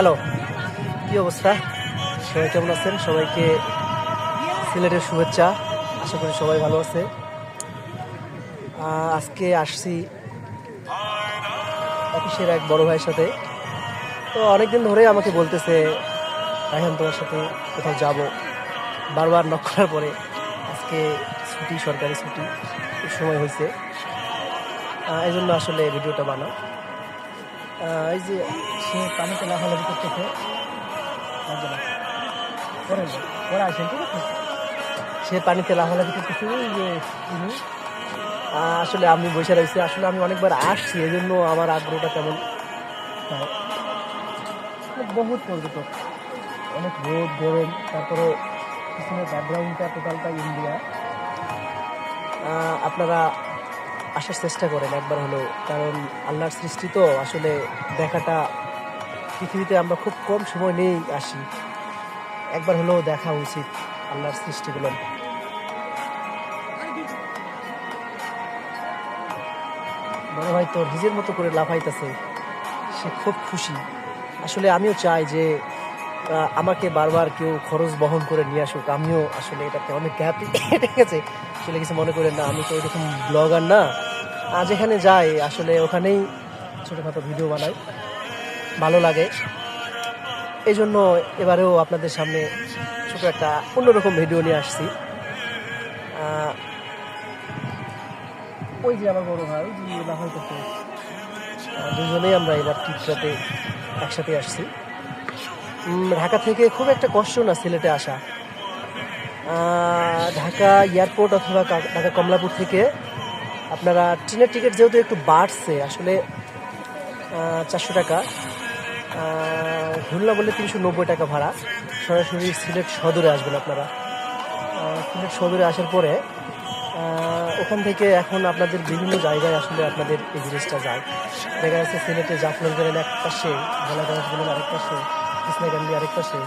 Hello কি অবস্থা? সবাই কেমন আছেন? সবাইকে সিলেটের শুভেচ্ছা। আশা করি সবাই ভালো আছে। আজকে আসছি অফিসের এক বড় ভাইয়ের সাথে। তো অনেকদিন ধরেই আমাকে বলতেছে, রায়হান, তোমার সাথে কোথাও যাব। বারবার নক করার পরে আজকে ছুটি, সরকারি ছুটি সময় হয়েছে। এই জন্য আসলে ভিডিওটা বানাও। এই যে সে পানিতে লাফালাফি করতেছে লাগবে না। পরে আসবেন, পরে আসেন ঠিক আছে সে করতেছে যে তিনি আসলে আমি বসে রয়েছি আসলে আমি অনেকবার আসছি এই জন্য আমার আগ্রহটা তেমন। বহুত পর্যটক অনেক রোদ গরম তারপরে পিছনে ব্যাকগ্রাউন্ডটা টোটালটা ইন্ডিয়া আপনারা আসার চেষ্টা করেন একবার হলেও। কারণ আল্লাহর সৃষ্টি তো আসলে দেখাটা পৃথিবীতে আমরা খুব কম সময় নিয়েই আসি। একবার হলেও দেখা উচিত আল্লাহর সৃষ্টিগুলো। বড় ভাই তো নিজের মতো করে লাফাইতেছে, সে খুব খুশি। আসলে আমিও চাই যে আমাকে বারবার কেউ খরচ বহন করে নিয়ে আসুক। আমিও আসলে এটাতে অনেক গ্যাপ আছে আসলে কিছু মনে করেন না, আমি তো এরকম ব্লগার না। যেখানে যাই, আসলে ওখানেই ছোটোখাটো ভিডিও বানাই। ভালো লাগে। এই জন্য এবারেও আপনাদের সামনে ছোট একটা অন্যরকম ভিডিও নিয়ে আসছি। ওই যে আমার বড় ভাই ওই যে লাফাই করতে দুজনেই আমরা এবার ট্রিপটাতে একসাথে আসছি। ঢাকা থেকে খুব একটা কষ্ট না সিলেটে আসা। ঢাকা এয়ারপোর্ট অথবা ঢাকা কমলাপুর থেকে আপনারা ট্রেনের টিকিট যেহেতু একটু বাড়ছে, আসলে চারশো টাকা খুলনা বললে তিনশো নব্বই টাকা ভাড়া। সরাসরি সিলেট সদরে আসবেন আপনারা। সিলেট সদরে আসার পরে ওখান থেকে এখন আপনাদের বিভিন্ন জায়গায় আসলে আপনাদের এই জিনিসটা যায়। দেখা যাচ্ছে সিলেটে জাফলং গেলেন এক পাশে ভোলাগঞ্জ গেলেন আরেক পাশে কৃষ্ণাগান্ধী আরেক পাশে।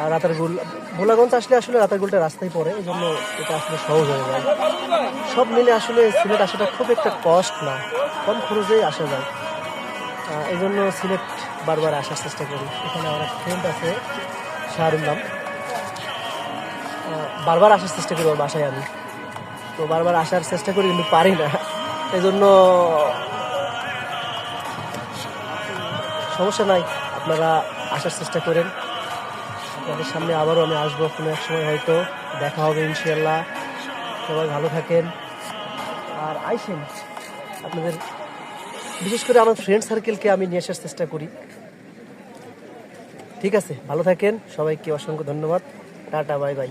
আর রাতারগুল ভোলাগঞ্জ আসলে আসলে রাতারগুলটা রাস্তায় পড়ে এই জন্য এটা আসলে সহজ হয়ে যায়। সব মিলে আসলে সিলেট আসাটা খুব একটা কষ্ট না, কম খরচেই আসা যায়। এই জন্য সিলেট বারবার আসার চেষ্টা করি। এখানে আমার ফ্রেন্ড আছে শাহরুল নাম। বারবার আসার চেষ্টা করি ওর বাসায় আমি। তো বারবার আসার চেষ্টা করি, কিন্তু পারি না। এই জন্য সমস্যা নাই, আপনারা আসার চেষ্টা করেন। আপনাদের সামনে আবারও আমি আসব কোনো এক সময় হয়তো, দেখা হবে ইনশাল্লাহ সবাই ভালো থাকেন। আর আইসেন, আপনাদের বিশেষ করে আমার ফ্রেন্ড সার্কেলকে আমি নিয়ে আসার চেষ্টা করি। ঠিক আছে, ভালো থাকেন। সবাইকে অসংখ্য ধন্যবাদ। Tata, bye bye.